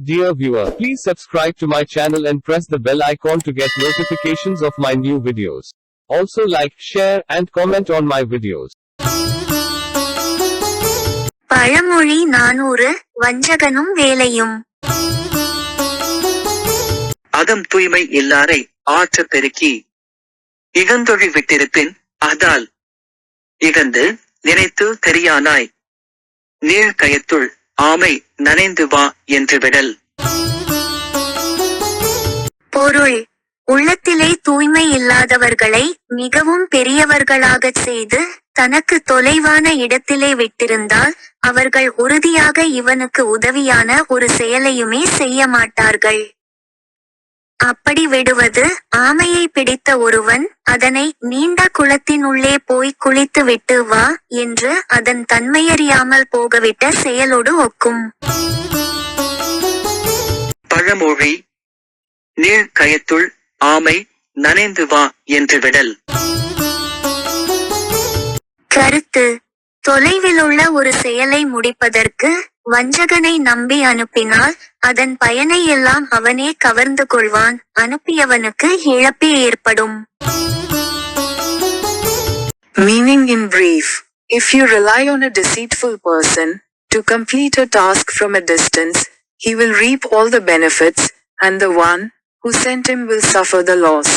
Dear viewer, please subscribe to my channel and press the bell icon to get notifications of my new videos. Also like, share, and comment on my videos. பழமொழி நானூறு வஞ்சகனும் வேலையும் அகம் தூய்மை இல்லாரை ஆற்றப் பெருக்கி இகந்தொழி விட்டிருப்பின் அதால் இகந்து நினைத்து தெரியானாய் நீள் கயத்துள் ஆமை நனைந்து வா என்று விடல். பொருள் உள்ளத்திலே தூய்மை இல்லாதவர்களை மிகவும் பெரியவர்களாகச் செய்து தனக்கு தொலைவான இடத்திலே விட்டிருந்தால் அவர்கள் உறுதியாக இவனுக்கு உதவியான ஒரு செயலையுமே செய்ய மாட்டார்கள். அப்படி விடுவது ஆமையை பிடித்த ஒருவன் அதனை நீண்ட குளத்தினுள்ளே போய் குளித்து விட்டு வா என்று அதன் தன்மையறியாமல் போகவிட்ட செயலோடு ஒக்கும். பழமொழி நீள் கயத்துள் ஆமை நனைந்து வா என்று விடல். கருத்து தொலைவிலுள்ள ஒரு செயலை முடிப்பதற்கு வஞ்சகனை நம்பி அனுப்பினால் அதன் பயனை எல்லாம் அவனே கவர்ந்து கொள்வான் அனுப்பியவனுக்கு இழப்பே ஏற்படும் Meaning in brief, if you rely on a deceitful person to complete a task from a distance, he will reap all the benefits, and the one who sent him will suffer the loss.